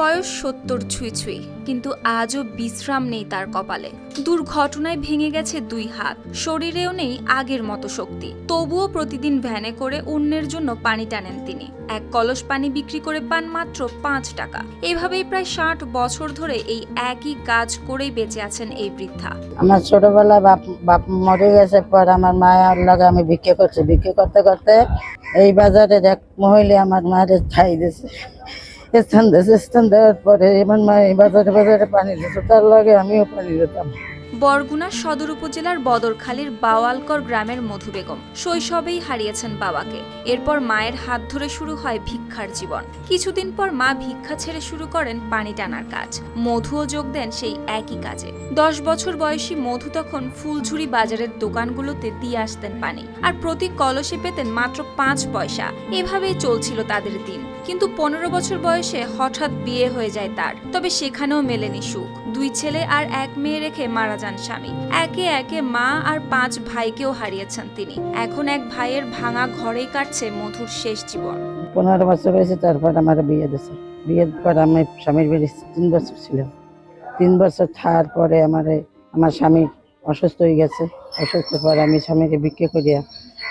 বয়স সত্তর ছুঁই ছুঁই, কিন্তু আজও বিশ্রাম নেই তার কপালে। দুর্ঘটনায় ভেঙে গেছে দুই হাত, শরীরেও নেই আগের মতো শক্তি। তবুও প্রতিদিন ভ্যানে করে অন্যের জন্য পানি টানেন তিনি। এক কলস পানি বিক্রি করে পান মাত্র পাঁচ টাকা। এভাবেই প্রায় ষাট বছর ধরে এই একই কাজ করেই বেঁচে আছেন এই বৃদ্ধা। আমার ছোটবেলা বাপ বাপ মরে গেছে, পর আমার মায়ের লগে আমি ভিক্ষে করছি। ভিক্ষে করতে করতে এই বাজারে এক মহিলা আমার মায়ের ছাই দিয়েছে। স্থান দেশে স্থান দেওয়ার পরে এমন মা বাজারে বাজারে পানি দিয়েছে তার লাগে আমিও পানি দিতাম। বরগুনা সদর উপজেলার বদরখালীর বাওয়ালকর গ্রামের মধু বেগম। শৈশবেই হারিয়েছেন বাবাকে। এরপর মায়ের হাত ধরে শুরু হয় ভিক্ষার জীবন। কিছুদিন পর মা ভিক্ষা ছেড়ে শুরু করেন পানি টানার কাজ। মধুও যোগ দেন সেই একই কাজে। দশ বছর বয়সী মধু তখন ফুলঝুরি বাজারের দোকানগুলোতে দিয়ে আসতেন পানি। আর প্রতি কলসে পেতেন মাত্র পাঁচ পয়সা। এভাবেই চলছিল তাদের দিন। কিন্তু পনেরো বছর বয়সে হঠাৎ বিয়ে হয়ে যায় তার। তবে সেখানেও মেলেনি সুখ। দুই ছেলে আর এক মেয়ে রেখে মারা যান স্বামী। একে একে মা আর পাঁচ ভাইকেও হারিয়েছেন তিনি। এখন এক ভাইয়ের ভাঙা ঘরেই কাটছে মধুর শেষ জীবন। পনেরো বছর হয়েছে, তারপর আমার বিয়ে দিয়েছে বিয়ের পর আমি স্বামীর বাড়ি তিন বছর ছিলাম। তিন বছর থাকার পরে আমার আমার স্বামী অসুস্থ হয়ে গেছে। অসুস্থ পরে আমি স্বামীকে বিক্রি করিয়া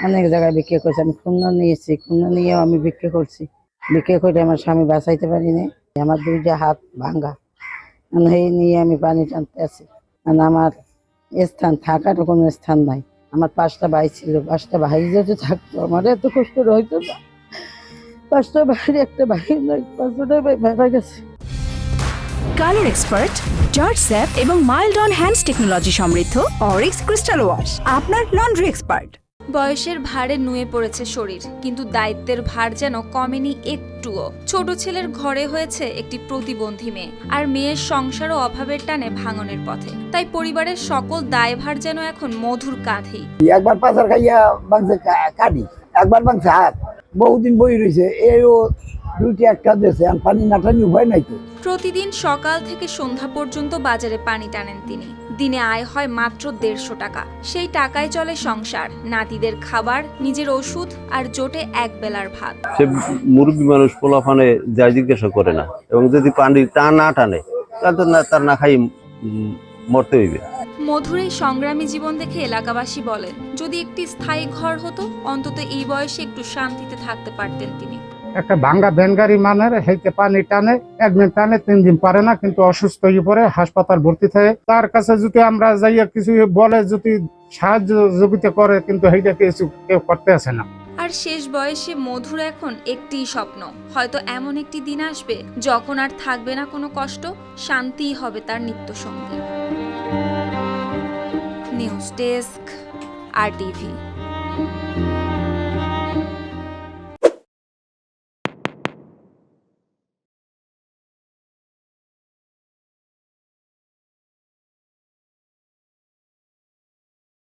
অনেক জায়গায় বিক্রি করছি। আমি খুলনা নিয়েছি। খুলনা নিয়েও আমি বিক্রি করছি। বিক্রি করে আমার স্বামী বাঁচাইতে পারিনি। আমার দুইটা হাত ভাঙ্গা এই নিয়ে আমি পানি টানতে আছি। কারণ আমার স্থান থাকার কোনো স্থান নাই। আমার পাঁচটা ভাই ছিল, পাঁচটা ভাই যদি থাকতো, আমার এত কষ্ট হইতো না। পাঁচটা ভাইয়ের একটা ভাই নাই, পাঁচটা ভাই মারা গেছে। কালার এক্সপার্ট জর্জ স্যাপ এবং মাইল্ড অন হ্যান্ডস টেকনোলজি সমৃদ্ধ অরিক্স ক্রিস্টাল ওয়াশ, আপনার লন্ড্রি এক্সপার্ট। বয়সের ভারে নুয়ে পড়েছে শরীর, কিন্তু দায়িত্বের ভার যেন কমেনি একটুও। ছোট ছেলের ঘরে হয়েছে একটি প্রতিবন্ধী মেয়ে, আর মেয়ের সংসার ও অভাবের টানে ভাঙনের পথে। তাই পরিবারের সকল দায়ভার যেন এখন মধুর কাঁধেই একবার পাচার খাইয়া বাংছে কাটি একবার বাংছে হাত। বহুদিন বই রয়েছে এও দুইটি একটা দেশে আর পানি না টানি উপায় নাই তো। প্রতিদিন সকাল থেকে সন্ধ্যা পর্যন্ত বাজারে পানি টানেন তিনি। দিনে আয় হয় মাত্র দেড়শো টাকা। সেই টাকায় চলে সংসার নাতিদের খাবার নিজের ওষুধ আর জোটে এক বেলার ভাত। সে মুরব্বী মানুষ পোলাফানে যাই জিজ্ঞাসা করে না এবং যদি পানি টা না টানে তাহলে তো না তার না খাই মরতে হইবে। মধুর এই সংগ্রামী জীবন দেখে এলাকাবাসী বলেন যদি একটি স্থায়ী ঘর হতো অন্তত এই বয়সে একটু শান্তিতে থাকতে পারতেন তিনি। একটা ভাঙ্গা ভ্যানগাড়ি মানের হেঁটে পানি টানে, একদিন টানে, তিন দিন পারে না, কিন্তু অসুস্থ হয়ে পড়ে, হাসপাতাল ভর্তি থাকে। তার কাছে যদি আমরা যাইয়া কিছু বলে, যদি সাহায্য করে, কিন্তু সেইটা কিছু কেউ করতে আসে না। আর শেষ বয়সে মধুর এখন একটিই স্বপ্ন। হয়তো এমন একটি দিন আসবে, যখন আর থাকবে না কোনো কষ্ট, শান্তিই হবে তার নিত্য সঙ্গী নিউজ ডেস্ক, আর টিভি।